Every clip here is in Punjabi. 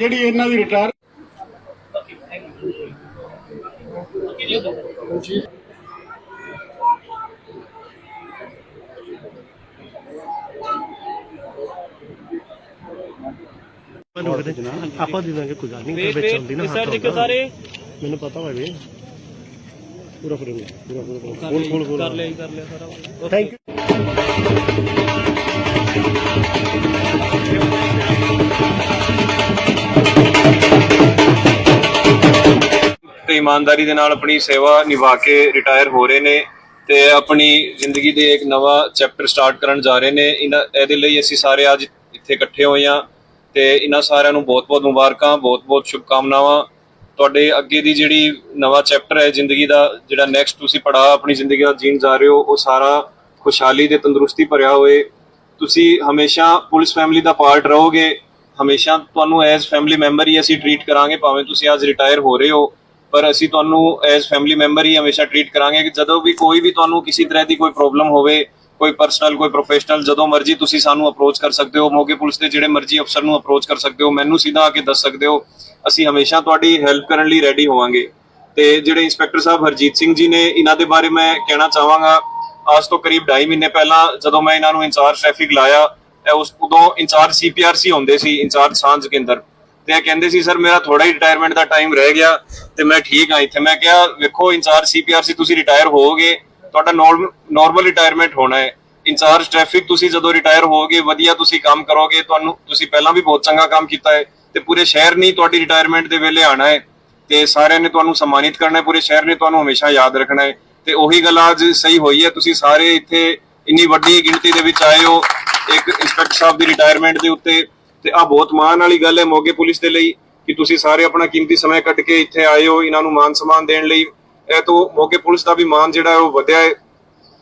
ਜਿਹੜੀ ਇਹਨਾਂ ਦੀ ਰਿਟਾਇਰ ਆਪਾਂ ਦੇ ਦਾਂਗੇ ਕੋਈ ਗੱਲ ਨਹੀਂ ਵਿੱਚ ਹੁੰਦੀ ਨਾ ਸਰ ਦੇਖੋ। ਸਾਰੇ। ਮੈਨੂੰ ਪਤਾ ਹੋਵੇ ਪੂਰਾ ਪੂਰਾ ਪੂਰਾ ਪੂਰਾ ਕਰ ਲਿਆ ਕਰ ਲਿਆ ਸਾਰਾ ਥੈਂਕ ਯੂ ਤੇ ਇਮਾਨਦਾਰੀ ਦੇ ਨਾਲ ਆਪਣੀ ਸੇਵਾ ਨਿਭਾ ਕੇ ਰਿਟਾਇਰ ਹੋ ਰਹੇ ਨੇ ਤੇ ਆਪਣੀ ਜ਼ਿੰਦਗੀ ਦੇ ਇੱਕ ਨਵਾਂ ਚੈਪਟਰ ਸਟਾਰਟ ਕਰਨ ਜਾ ਰਹੇ ਨੇ। ਇਹਨਾਂ ਇਹਦੇ ਲਈ ਅਸੀਂ ਸਾਰੇ ਅੱਜ ਇੱਥੇ ਇਕੱਠੇ ਹੋਏ ਹਾਂ ਤੇ ਇਹਨਾਂ ਸਾਰਿਆਂ ਨੂੰ ਬਹੁਤ-ਬਹੁਤ ਮੁਬਾਰਕਾਂ, ਬਹੁਤ-ਬਹੁਤ ਸ਼ੁਭਕਾਮਨਾਵਾਂ। ਤੁਹਾਡੇ ਅੱਗੇ ਦੀ ਜਿਹੜੀ ਨਵਾਂ ਚੈਪਟਰ ਹੈ ਜ਼ਿੰਦਗੀ ਦਾ, ਜਿਹੜਾ ਨੈਕਸਟ ਤੁਸੀਂ ਪੜਾਅ ਆਪਣੀ ਜ਼ਿੰਦਗੀ ਦਾ ਜੀਣ ਜਾ ਰਹੇ ਹੋ, ਉਹ ਸਾਰਾ ਖੁਸ਼ਹਾਲੀ ਤੇ ਤੰਦਰੁਸਤੀ ਭਰਿਆ ਹੋਏ। ਤੁਸੀਂ ਹਮੇਸ਼ਾ ਪੁਲਿਸ ਫੈਮਿਲੀ ਦਾ ਪਾਰਟ ਰਹੋਗੇ। ਹਮੇਸ਼ਾ ਤੁਹਾਨੂੰ ਐਜ਼ ਫੈਮਿਲੀ ਮੈਂਬਰ ਹੀ ਅਸੀਂ ਟਰੀਟ ਕਰਾਂਗੇ, ਭਾਵੇਂ ਤੁਸੀਂ ਅੱਜ ਰਿਟਾਇਰ ਹੋ ਰਹੇ ਹੋ, ਪਰ ਅਸੀਂ ਤੁਹਾਨੂੰ ਐਜ਼ ਫੈਮਿਲੀ ਮੈਂਬਰ ਹੀ ਹਮੇਸ਼ਾ ਟਰੀਟ ਕਰਾਂਗੇ। ਕਿ ਜਦੋਂ ਵੀ ਕੋਈ ਵੀ ਤੁਹਾਨੂੰ ਕਿਸੇ ਤਰ੍ਹਾਂ ਦੀ ਕੋਈ ਪ੍ਰੋਬਲਮ ਹੋਵੇ, ਕੋਈ ਪਰਸਨਲ ਕੋਈ ਪ੍ਰੋਫੈਸ਼ਨਲ ਜਦੋਂ ਮਰਜ਼ੀ ਤੁਸੀਂ ਸਾਨੂੰ ਅਪਰੋਚ ਕਰ ਸਕਦੇ ਹੋ, ਮੋਗੇ ਪੁਲਿਸ ਦੇ ਜਿਹੜੇ ਮਰਜ਼ੀ ਅਫਸਰ ਨੂੰ ਅਪਰੋਚ ਕਰ ਸਕਦੇ ਹੋ, ਮੈਨੂੰ ਸਿੱਧਾ ਆ ਕੇ ਦੱਸ ਸਕਦੇ ਹੋ, ਅਸੀਂ ਹਮੇਸ਼ਾ ਤੁਹਾਡੀ ਹੈਲਪ ਕਰਨ ਲਈ ਰੈਡੀ ਹੋਵਾਂਗੇ। ਤੇ ਜਿਹੜੇ ਇੰਸਪੈਕਟਰ ਸਾਹਿਬ ਹਰਜੀਤ ਸਿੰਘ ਜੀ ਨੇ, ਇਹਨਾਂ ਦੇ ਬਾਰੇ ਮੈਂ ਕਹਿਣਾ ਚਾਹਾਂਗਾ, ਅੱਜ ਤੋਂ ਕਰੀਬ 2.5 ਮਹੀਨੇ ਪਹਿਲਾਂ ਜਦੋਂ ਮੈਂ ਇਹਨਾਂ ਨੂੰ ਇੰਚਾਰਜ ਟ੍ਰੈਫਿਕ ਲਾਇਆ ਉਸ ਉਦੋਂ ਇੰਚਾਰਜ ਸੀਪੀਆਰਸੀ ਹੁੰਦੇ ਸੀ, ਇੰਚਾਰਜ ਸਾਂਝ ਕੇਂਦਰ। ਤੇ ਇਹ ਕਹਿੰਦੇ ਸੀ, ਸਰ, ਮੇਰਾ ਥੋੜਾ ਹੀ ਰਿਟਾਇਰਮੈਂਟ ਦਾ ਟਾਈਮ ਰਹਿ ਗਿਆ ਤੇ ਮੈਂ ਠੀਕ ਹਾਂ ਇੱਥੇ। ਮੈਂ ਕਿਹਾ, ਵੇਖੋ, ਇੰਚਾਰਜ ਸੀਪੀਆਰਸੀ ਤੁਸੀਂ ਰਿਟਾਇਰ ਹੋਵੋਗੇ। ਤੁਹਾਡਾ ਨਾਰਮਲ ਰਿਟਾਇਰਮੈਂਟ ਹੋਣਾ ਹੈ। ਇੰਚਾਰਜ ਟ੍ਰੈਫਿਕ ਤੁਸੀਂ ਜਦੋਂ ਰਿਟਾਇਰ ਹੋਵੋਗੇ, ਵਧੀਆ ਤੁਸੀਂ ਕੰਮ ਕਰੋਗੇ। ਤੁਹਾਨੂੰ, ਤੁਸੀਂ ਪਹਿਲਾਂ ਵੀ ਬਹੁਤ ਚੰਗਾ ਕੰਮ ਕੀਤਾ ਹੈ ਤੇ ਪੂਰੇ ਸ਼ਹਿਰ ਨੇ ਤੁਹਾਡੀ ਰਿਟਾਇਰਮੈਂਟ ਦੇ ਵੇਲੇ ਆਣਾ ਹੈ। ਤੇ ਸਾਰਿਆਂ ਨੇ ਤੁਹਾਨੂੰ ਸਨਮਾਨਿਤ ਕਰਨਾ ਹੈ, ਪੂਰੇ ਸ਼ਹਿਰ ਨੇ ਤੁਹਾਨੂੰ ਹਮੇਸ਼ਾ ਯਾਦ ਰੱਖਣਾ ਹੈ। ਤੇ ਉਹੀ ਗੱਲ ਅੱਜ ਸਹੀ ਹੋਈ ਹੈ। ਤੁਸੀਂ ਸਾਰੇ ਇੱਥੇ ਇੰਨੀ ਵੱਡੀ ਗਿਣਤੀ ਦੇ ਵਿੱਚ ਆਏ ਹੋ। ਇੱਕ ਇੰਸਪੈਕਟਰ ਸਾਹਿਬ ਦੀ ਰਿਟਾਇਰਮੈਂਟ ਦੇ ਉੱਤੇ ਤੇ ਆ ਬਹੁਤ ਮਾਣ ਵਾਲੀ ਗੱਲ ਹੈ ਮੋਗੇ ਪੁਲਿਸ ਦੇ ਲਈ ਕਿ ਤੁਸੀਂ ਸਾਰੇ ਆਪਣਾ ਕੀਮਤੀ ਸਮਾਂ ਕੱਢ ਕੇ ਇੱਥੇ ਆਏ ਹੋ, ਇਹਨਾਂ ਨੂੰ ਮਾਨ ਸਨਮਾਨ ਦੇਣ ਲਈ। ਇਹ ਤੋਂ ਮੋਗੇ ਪੁਲਿਸ ਦਾ ਵੀ ਮਾਨ ਜਿਹੜਾ ਹੈ ਉਹ ਵਧਿਆ ਹੈ।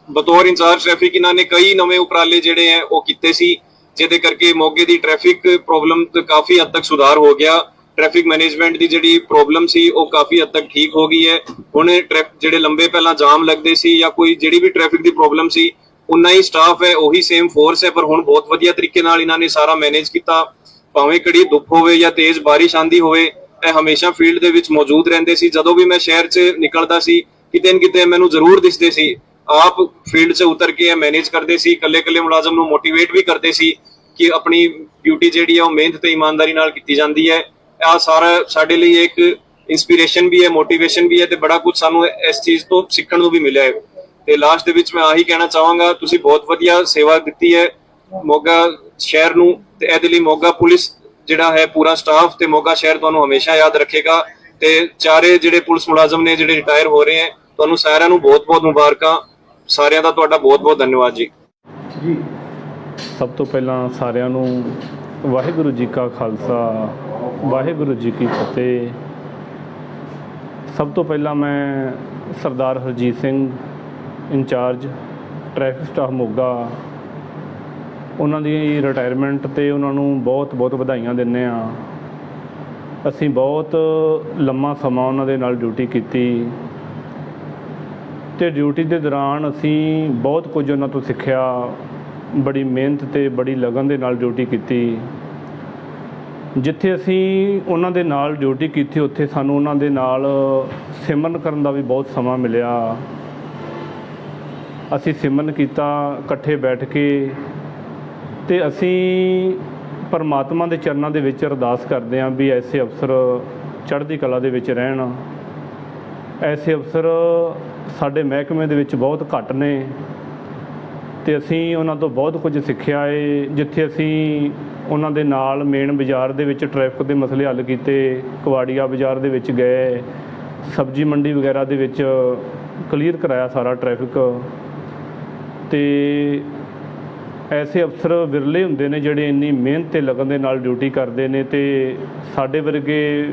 ਬਤੌਰ ਇੰਚਾਰਜ ਟ੍ਰੈਫਿਕ ਇਹਨਾਂ ਨੇ ਕਈ ਨਵੇਂ ਉਪਰਾਲੇ ਜਿਹੜੇ ਹੈ ਉਹ ਕੀਤੇ ਸੀ, ਜਿਹਦੇ ਕਰਕੇ ਮੋਗੇ ਦੀ ਟ੍ਰੈਫਿਕ ਪ੍ਰੋਬਲਮ ਤੇ ਕਾਫੀ ਹੱਦ ਤੱਕ ਸੁਧਾਰ ਹੋ ਗਿਆ। ਟ੍ਰੈਫਿਕ ਮੈਨੇਜਮੈਂਟ ਦੀ ਜਿਹੜੀ ਪ੍ਰੋਬਲਮ ਸੀ, ਉਹ ਕਾਫੀ ਹੱਦ ਤੱਕ ਠੀਕ ਹੋ ਗਈ ਹੈ। ਹੁਣ ਟ੍ਰੈਫ ਜਿਹੜੇ ਲੰਬੇ ਪਹਿਲਾਂ ਜਾਮ ਲੱਗਦੇ ਸੀ ਜਾਂ ਕੋਈ ਜਿਹੜੀ ਵੀ ਟ੍ਰੈਫਿਕ ਦੀ ਪ੍ਰੋਬਲਮ ਸੀ ਉਨਾ ਹੀ ਸਟਾਫ ਹੈ, ਉਹੀ ਸੇਮ ਫੋਰਸ ਹੈ, ਪਰ ਹੁਣ ਬਹੁਤ ਵਧੀਆ ਤਰੀਕੇ ਨਾਲ ਇਹਨਾਂ ਨੇ ਸਾਰਾ ਮੈਨੇਜ ਕੀਤਾ। ਭਾਵੇਂ ਕੜੀ ਦੁੱਖ ਹੋਵੇ ਜਾਂ ਤੇਜ਼ ਬਾਰਿਸ਼ ਆਂਦੀ ਹੋਵੇ, ਇਹ ਹਮੇਸ਼ਾ ਫੀਲਡ ਦੇ ਵਿੱਚ ਮੌਜੂਦ ਰਹਿੰਦੇ ਸੀ। ਜਦੋਂ ਵੀ ਮੈਂ ਸ਼ਹਿਰ 'ਚ ਨਿਕਲਦਾ ਸੀ, ਕਿਤੇ ਨਾ ਕਿਤੇ ਮੈਨੂੰ ਜ਼ਰੂਰ ਦਿਸਦੇ ਸੀ। ਆਪ ਫੀਲਡ 'ਚ ਉਤਰ ਕੇ ਇਹ ਮੈਨੇਜ ਕਰਦੇ ਸੀ, ਇਕੱਲੇ-ਇਕੱਲੇ ਮੁਲਾਜ਼ਮ ਨੂੰ ਮੋਟੀਵੇਟ ਵੀ ਕਰਦੇ ਸੀ ਕਿ ਆਪਣੀ ਡਿਊਟੀ ਜਿਹੜੀ ਹੈ ਉਹ ਮਿਹਨਤ ਤੇ ਇਮਾਨਦਾਰੀ ਨਾਲ ਕੀਤੀ ਜਾਂਦੀ ਹੈ। ਆ ਸਾਰਾ ਸਾਡੇ ਲਈ ਇੱਕ ਇਨਸਪੀਰੇਸ਼ਨ ਵੀ ਹੈ ਮੋਟੀਵੇਸ਼ਨ ਵੀ ਹੈ ਤੇ ਬੜਾ ਕੁਝ ਸਾਨੂੰ ਇਸ ਚੀਜ਼ ਤੋਂ ਸਿੱਖਣ ਨੂੰ ਵੀ ਮਿਲਿਆ ਹੈ। ਤੇ ਲਾਸਟ ਦੇ ਵਿੱਚ ਮੈਂ ਆਹੀ ਕਹਿਣਾ ਚਾਹਾਂਗਾ ਤੁਸੀਂ ਬਹੁਤ ਵਧੀਆ ਸੇਵਾ ਦਿੱਤੀ ਹੈ ਮੋਗਾ ਸ਼ਹਿਰ ਨੂੰ ਤੇ ਇਹਦੇ ਲਈ ਮੋਗਾ ਪੁਲਿਸ ਜਿਹੜਾ ਹੈ ਪੂਰਾ ਸਟਾਫ ਤੇ ਮੋਗਾ ਸ਼ਹਿਰ ਤੁਹਾਨੂੰ ਹਮੇਸ਼ਾ ਯਾਦ ਰੱਖੇਗਾ ਤੇ ਚਾਰੇ ਜਿਹੜੇ ਪੁਲਿਸ ਮੁਲਾਜ਼ਮ ਨੇ ਜਿਹੜੇ ਰਿਟਾਇਰ ਹੋ ਰਹੇ ਹੈ ਤੁਹਾਨੂੰ ਸਾਰਿਆਂ ਨੂੰ ਬਹੁਤ-ਬਹੁਤ ਮੁਬਾਰਕਾਂ ਸਾਰਿਆਂ ਦਾ ਤੁਹਾਡਾ ਬਹੁਤ-ਬਹੁਤ ਧੰਨਵਾਦ ਜੀ। ਸਭ ਤੋਂ ਪਹਿਲਾਂ ਸਾਰਿਆਂ ਨੂੰ ਵਾਹਿਗੁਰੂ ਜੀ ਕਾ ਖਾਲਸਾ ਵਾਹਿਗੁਰੂ ਜੀ ਕੀ ਫਤਿਹ। ਸਭ ਤੋਂ ਪਹਿਲਾਂ ਮੈਂ Sardar Harjit Singh in charge, traffic staff Moga. ਉਹਨਾਂ ਦੀ ਰਿਟਾਇਰਮੈਂਟ ਤੇ ਉਹਨਾਂ ਨੂੰ ਬਹੁਤ ਬਹੁਤ ਵਧਾਈਆਂ ਦਿੰਦੇ ਆ ਅਸੀਂ ਬਹੁਤ ਲੰਮਾ ਸਮਾਂ ਉਹਨਾਂ ਦੇ ਨਾਲ ਡਿਊਟੀ ਕੀਤੀ। ਤੇ ਡਿਊਟੀ ਦੇ ਦੌਰਾਨ ਅਸੀਂ ਬਹੁਤ ਕੁਝ ਉਹਨਾਂ ਤੋਂ ਸਿੱਖਿਆ। ਬੜੀ ਮਿਹਨਤ ਤੇ ਬੜੀ ਲਗਨ ਦੇ ਨਾਲ ਡਿਊਟੀ ਕੀਤੀ। ਜਿੱਥੇ ਅਸੀਂ ਉਹਨਾਂ ਦੇ ਨਾਲ ਡਿਊਟੀ ਕੀਤੀ, ਉੱਥੇ ਸਾਨੂੰ ਉਹਨਾਂ ਦੇ ਨਾਲ ਸਿਮਰਨ ਕਰਨ ਦਾ ਵੀ ਬਹੁਤ ਸਮਾਂ ਮਿਲਿਆ। ਅਸੀਂ ਸਿਮਰਨ ਕੀਤਾ, ਇਕੱਠੇ ਬੈਠ ਕੇ ਤੇ ਅਸੀਂ ਪਰਮਾਤਮਾ ਦੇ ਚਰਨਾਂ ਦੇ ਵਿੱਚ ਅਰਦਾਸ ਕਰਦੇ ਹਾਂ ਵੀ ਐਸੇ ਅਫਸਰ ਚੜ੍ਹਦੀ ਕਲਾ ਦੇ ਵਿੱਚ ਰਹਿਣ। ਐਸੇ ਅਫਸਰ ਸਾਡੇ ਮਹਿਕਮੇ ਦੇ ਵਿੱਚ ਬਹੁਤ ਘੱਟ ਨੇ ਤੇ ਅਸੀਂ ਉਹਨਾਂ ਤੋਂ ਬਹੁਤ ਕੁਝ ਸਿੱਖਿਆ ਏ, ਜਿੱਥੇ ਅਸੀਂ ਉਹਨਾਂ ਦੇ ਨਾਲ ਮੇਨ ਬਾਜ਼ਾਰ ਦੇ ਵਿੱਚ ਟ੍ਰੈਫਿਕ ਦੇ ਮਸਲੇ ਹੱਲ ਕੀਤੇ, ਕਵਾੜੀਆ ਬਾਜ਼ਾਰ ਦੇ ਵਿੱਚ ਗਏ, ਸਬਜ਼ੀ ਮੰਡੀ ਵਗੈਰਾ ਦੇ ਵਿੱਚ ਕਲੀਅਰ ਕਰਾਇਆ ਸਾਰਾ ਟ੍ਰੈਫਿਕ ਤੇ ਐਸੇ ਅਫਸਰ ਵਿਰਲੇ ਹੁੰਦੇ ਨੇ ਜਿਹੜੇ ਇੰਨੀ ਮਿਹਨਤ ਤੇ ਲਗਨ ਦੇ ਨਾਲ ਡਿਊਟੀ ਕਰਦੇ ਨੇ ਤੇ ਸਾਡੇ ਵਰਗੇ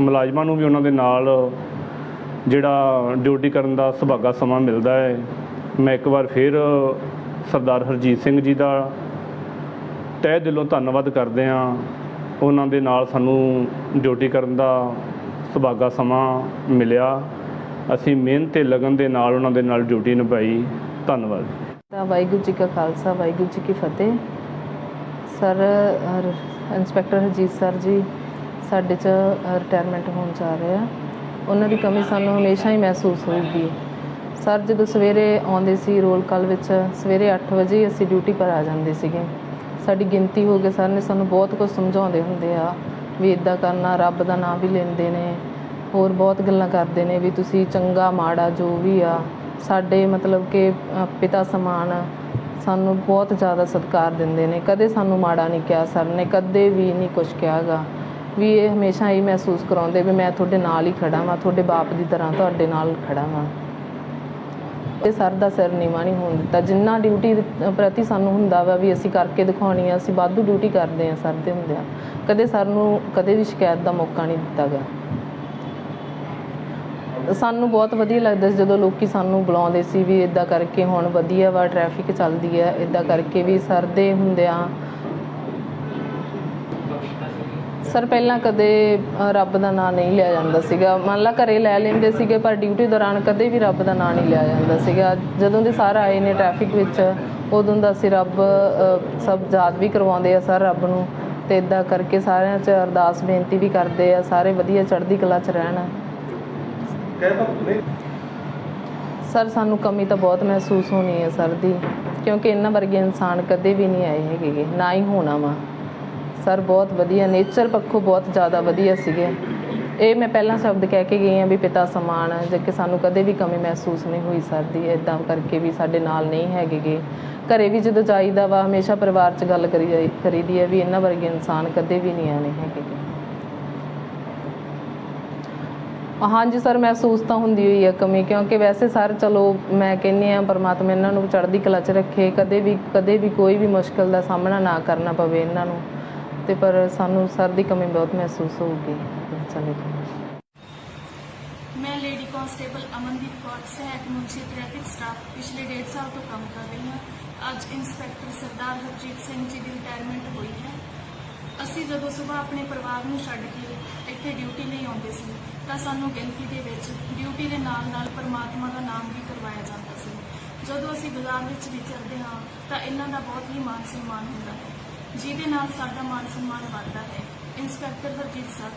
ਮੁਲਾਜ਼ਮਾਂ ਨੂੰ ਵੀ ਉਹਨਾਂ ਦੇ ਨਾਲ ਜਿਹੜਾ ਡਿਊਟੀ ਕਰਨ ਦਾ ਸੁਭਾਗਾ ਸਮਾਂ ਮਿਲਦਾ ਹੈ। ਮੈਂ ਇੱਕ ਵਾਰ ਫਿਰ ਸਰਦਾਰ ਹਰਜੀਤ ਸਿੰਘ ਜੀ ਦਾ ਤਹਿ ਦਿਲੋਂ ਧੰਨਵਾਦ ਕਰਦੇ ਹਾਂ। ਉਹਨਾਂ ਦੇ ਨਾਲ ਸਾਨੂੰ ਡਿਊਟੀ ਕਰਨ ਦਾ ਸੁਭਾਗਾ ਸਮਾਂ ਮਿਲਿਆ। ਅਸੀਂ ਮਿਹਨਤ ਤੇ ਲਗਨ ਦੇ ਨਾਲ ਉਹਨਾਂ ਦੇ ਨਾਲ ਡਿਊਟੀ ਨਿਭਾਈ। ਧੰਨਵਾਦ। ਤਾਂ ਵਾਹਿਗੁਰੂ ਜੀ ਕਾ ਖਾਲਸਾ, ਵਾਹਿਗੁਰੂ ਜੀ ਕੀ ਫਤਿਹ। Sir inspector Harjeet sir ji, ਸਾਡੇ 'ਚ ਰਿਟਾਇਰਮੈਂਟ ਹੋਣ ਜਾ ਰਿਹਾ। ਉਹਨਾਂ ਦੀ ਕਮੀ ਸਾਨੂੰ ਹਮੇਸ਼ਾ ਹੀ ਮਹਿਸੂਸ ਹੋਊਗੀ। ਸਰ, ਜਦੋਂ ਸਵੇਰੇ ਆਉਂਦੇ ਸੀ ਰੋਲ ਕਾਲ ਵਿੱਚ, ਸਵੇਰੇ 8 ਵਜੇ ਅਸੀਂ ਡਿਊਟੀ ਪਰ ਆ ਜਾਂਦੇ ਸੀਗੇ। ਸਾਡੀ ਗਿਣਤੀ ਹੋ ਗਈ, ਸਰ ਨੇ ਸਾਨੂੰ ਬਹੁਤ ਕੁਝ ਸਮਝਾਉਂਦੇ ਹੁੰਦੇ ਆ ਵੀ ਇਦਾਂ ਕਰਨਾ, ਰੱਬ ਦਾ ਨਾਮ ਵੀ ਲੈਂਦੇ ਨੇ। ਹੋਰ ਬਹੁਤ ਗੱਲਾਂ ਕਰਦੇ ਨੇ ਵੀ ਤੁਸੀਂ ਚੰਗਾ, ਮਾੜਾ ਜੋ ਵੀ ਆ ਸਾਡੇ ਮਤਲਬ ਕਿ ਅ, ਪਿਤਾ ਸਮਾਨ ਸਾਨੂੰ ਬਹੁਤ ਜ਼ਿਆਦਾ ਸਤਿਕਾਰ ਦਿੰਦੇ ਨੇ। ਕਦੇ ਸਾਨੂੰ ਮਾੜਾ ਨਹੀਂ ਕਿਹਾ ਸਰ ਨੇ ਕਦੇ ਵੀ ਨਹੀਂ ਕੁਝ ਕਿਹਾਗਾ। ਵੀ ਇਹ ਹਮੇਸ਼ਾ ਇਹ ਮਹਿਸੂਸ ਕਰਾਉਂਦੇ ਵੀ ਮੈਂ ਤੁਹਾਡੇ ਨਾਲ ਹੀ ਖੜਾ ਵਾਂ ਤੁਹਾਡੇ ਬਾਪ ਦੀ ਤਰ੍ਹਾਂ ਤੁਹਾਡੇ ਨਾਲ ਖੜਾ ਵਾਂ। ਇਹ ਸਰ ਦਾ ਸਿਰ ਨੀਵਾਂ ਨਹੀਂ ਹੋਣ ਦਿੱਤਾ। ਜਿੰਨਾ ਡਿਊਟੀ ਪ੍ਰਤੀ ਸਾਨੂੰ ਹੁੰਦਾ ਵਾ ਵੀ ਅਸੀਂ ਕਰਕੇ ਦਿਖਾਉਣੀ ਆ ਅਸੀਂ ਵਾਧੂ ਡਿਊਟੀ ਕਰਦੇ ਆ ਸਰ ਦੇ ਹੁੰਦਿਆਂ। ਕਦੇ ਸਰ ਨੂੰ ਕਦੇ ਵੀ ਸ਼ਿਕਾਇਤ ਦਾ ਮੌਕਾ ਨਹੀਂ ਦਿੱਤਾ ਗਿਆ। ਸਾਨੂੰ ਬਹੁਤ ਵਧੀਆ ਲੱਗਦਾ ਸੀ ਜਦੋਂ ਲੋਕੀ ਸਾਨੂੰ ਬੁਲਾਉਂਦੇ ਸੀ ਵੀ ਇਦਾਂ ਕਰਕੇ ਹੁਣ ਵਧੀਆ ਵਾ ਟ੍ਰੈਫਿਕ ਚੱਲਦੀ ਹੈ ਇਦਾਂ ਕਰਕੇ ਵੀ ਸਰ ਦੇ ਹੁੰਦਿਆਂ ਸਰ, ਪਹਿਲਾਂ ਕਦੇ ਰੱਬ ਦਾ ਨਾਮ ਨਹੀਂ ਲਿਆ ਜਾਂਦਾ ਸੀਗਾ। ਮੰਨ ਲਾ ਘਰੇ ਲੈ ਲੈਂਦੇ ਸੀਗੇ, ਪਰ ਡਿਊਟੀ ਦੌਰਾਨ ਕਦੇ ਵੀ ਰੱਬ ਦਾ ਨਾਮ ਨਹੀਂ ਲਿਆ ਜਾਂਦਾ ਸੀਗਾ। ਜਦੋਂ ਦੇ ਸਰ ਆਏ ਨੇ ਟ੍ਰੈਫਿਕ ਵਿੱਚ, ਉਦੋਂ ਦਾ ਅਸੀਂ ਰੱਬ ਸਭ ਯਾਦ ਵੀ ਕਰਵਾਉਂਦੇ ਆ ਸਰ ਰੱਬ ਨੂੰ। ਤੇ ਇਦਾਂ ਕਰਕੇ ਸਾਰਿਆਂ 'ਚ ਅਰਦਾਸ ਬੇਨਤੀ ਵੀ ਕਰਦੇ ਆ, ਸਾਰੇ ਵਧੀਆ ਚੜ੍ਹਦੀ ਕਲਾ 'ਚ ਰਹਿਣ। ਸਰ, ਸਾਨੂੰ ਕਮੀ ਤਾਂ ਬਹੁਤ ਮਹਿਸੂਸ ਹੋਣੀ ਹੈ ਸਰ ਦੀ, ਕਿਉਂਕਿ ਇਹਨਾਂ ਵਰਗੇ ਇਨਸਾਨ ਕਦੇ ਵੀ ਨਹੀਂ ਆਏ ਹੈਗੇ ਨਾ ਹੀ ਹੋਣਾ ਵਾ। ਸਰ, ਬਹੁਤ ਵਧੀਆ ਨੇਚਰ ਪੱਖੋਂ ਬਹੁਤ ਜ਼ਿਆਦਾ ਵਧੀਆ ਸੀਗੇ। ਇਹ ਮੈਂ ਪਹਿਲਾਂ ਸ਼ਬਦ ਕਹਿ ਕੇ ਗਈ ਹਾਂ ਵੀ ਪਿਤਾ ਸਮਾਨ ਜੇ ਕਿ ਸਾਨੂੰ ਕਦੇ ਵੀ ਕਮੀ ਮਹਿਸੂਸ ਨਹੀਂ ਹੋਈ ਸਰ ਦੀ ਇਦਾਂ ਕਰਕੇ ਵੀ ਸਾਡੇ ਨਾਲ ਨਹੀਂ ਹੈਗੇਗੇ। ਘਰੇ ਵੀ ਜਦੋਂ ਜਾਈਦਾ ਵਾ, ਹਮੇਸ਼ਾ ਪਰਿਵਾਰ 'ਚ ਗੱਲ ਕਰੀ ਜਾਈ ਕਰੀਦੀ ਹੈ ਵੀ ਇਹਨਾਂ ਵਰਗੇ ਇਨਸਾਨ ਕਦੇ ਵੀ ਨਹੀਂ ਆਣੇ ਹੈਗੇ। ਹਾਂਜੀ ਸਰ, ਮਹਿਸੂਸ ਤਾਂ ਹੁੰਦੀ ਹੋਈ ਹੈ ਕਮੀ, ਕਿਉਂਕਿ ਵੈਸੇ ਸਰ, ਚਲੋ ਮੈਂ ਕਹਿੰਨੀ ਆ ਪਰਮਾਤਮਾ ਇਹਨਾਂ ਨੂੰ ਚੜ੍ਹਦੀ ਕਲਾ 'ਚ ਰੱਖੇ, ਕਦੇ ਵੀ ਕਦੇ ਵੀ ਕੋਈ ਵੀ ਮੁਸ਼ਕਲ ਦਾ ਸਾਹਮਣਾ ਨਾ ਕਰਨਾ ਪਵੇ ਇਹਨਾਂ ਨੂੰ। ਤੇ ਪਰ ਸਾਨੂੰ ਸਰ ਦੀ ਕਮੀ ਬਹੁਤ ਮਹਿਸੂਸ ਹੋਊਗੀ। ਚਲੇ ਮੈਂ ਲੇਡੀ ਕਾਂਸਟੇਬਲ ਅਮਨਦੀਪ ਕੌਰ, ਸਹਾਇਕ ਮੁਨਸ਼ੀ ਟ੍ਰੈਫਿਕ ਸਟਾਫ, ਪਿਛਲੇ 1.5 ਸਾਲ ਤੋਂ ਕੰਮ ਕਰ ਰਹੀ ਹਾਂ। ਅੱਜ ਇੰਸਪੈਕਟਰ ਸਰਦਾਰ ਹਰਜੀਤ ਸਿੰਘ ਜੀ ਦੀ ਰਿਟਾਇਰਮੈਂਟ ਹੋਈ ਹੈ। ਅਸੀਂ ਜਦੋਂ ਸਵੇਰ ਆਪਣੇ ਪਰਿਵਾਰ ਨੂੰ ਛੱਡ ਕੇ ਇੱਥੇ ਡਿਊਟੀ ਲਈ ਆਉਂਦੇ ਸੀ ਤਾਂ ਸਾਨੂੰ ਗਿਣਤੀ ਦੇ ਵਿੱਚ ਡਿਊਟੀ ਦੇ ਨਾਲ ਨਾਲ ਪਰਮਾਤਮਾ ਦਾ ਨਾਮ ਵੀ ਕਰਵਾਇਆ ਜਾਂਦਾ ਸੀ। ਜਦੋਂ ਅਸੀਂ ਬਾਜ਼ਾਰ ਵਿੱਚ ਵਿਚਰਦੇ ਹਾਂ, ਤਾਂ ਇਹਨਾਂ ਦਾ ਬਹੁਤ ਹੀ ਮਾਨ ਸਨਮਾਨ ਹੁੰਦਾ ਹੈ। ਜਿਹਦੇ ਨਾਲ ਸਾਡਾ ਮਾਨ ਸਨਮਾਨ ਵੱਧਦਾ ਹੈ। ਇੰਸਪੈਕਟਰ ਹਰਜੀਤ ਸਰ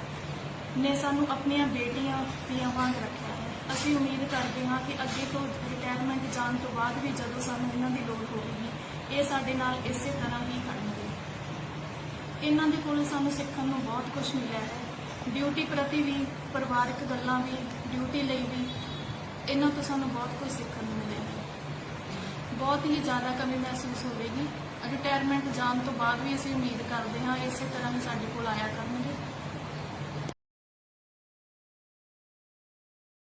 ਨੇ ਸਾਨੂੰ ਆਪਣੀਆਂ ਬੇਟੀਆਂ ਦੀਆਂ ਵਾਂਗ ਰੱਖਿਆ ਹੈ। ਅਸੀਂ ਉਮੀਦ ਕਰਦੇ ਹਾਂ ਕਿ ਅੱਗੇ ਤੋਂ ਰਿਟਾਇਰਮੈਂਟ ਜਾਣ ਤੋਂ ਬਾਅਦ ਵੀ ਜਦੋਂ ਸਾਨੂੰ ਇਹਨਾਂ ਦੀ ਲੋੜ ਹੋਵੇਗੀ, ਇਹ ਸਾਡੇ ਨਾਲ ਇਸੇ ਤਰ੍ਹਾਂ ਹੀ ਖੜਨਗੇ ਇਹਨਾਂ ਦੇ ਕੋਲੋਂ ਸਾਨੂੰ ਸਿੱਖਣ ਨੂੰ ਬਹੁਤ ਕੁਝ ਮਿਲਿਆ ਹੈ। ਡਿਊਟੀ ਪ੍ਰਤੀ ਵੀ, ਪਰਿਵਾਰਕ ਗੱਲਾਂ ਵੀ, ਡਿਊਟੀ ਲਈ ਵੀ, ਇਹਨਾਂ ਤੋਂ ਸਾਨੂੰ ਬਹੁਤ ਕੁਝ ਸਿੱਖਣ ਨੂੰ ਮਿਲਿਆ। ਬਹੁਤ ਹੀ ਜ਼ਿਆਦਾ ਕਮੀ ਮਹਿਸੂਸ ਹੋਵੇਗੀ। ਰਿਟਾਇਰਮੈਂਟ ਜਾਣ ਤੋਂ ਬਾਅਦ ਵੀ ਅਸੀਂ ਉਮੀਦ ਕਰਦੇ ਹਾਂ, ਇਸੇ ਤਰ੍ਹਾਂ ਹੀ ਸਾਡੇ ਕੋਲ ਆਇਆ ਕਰਨ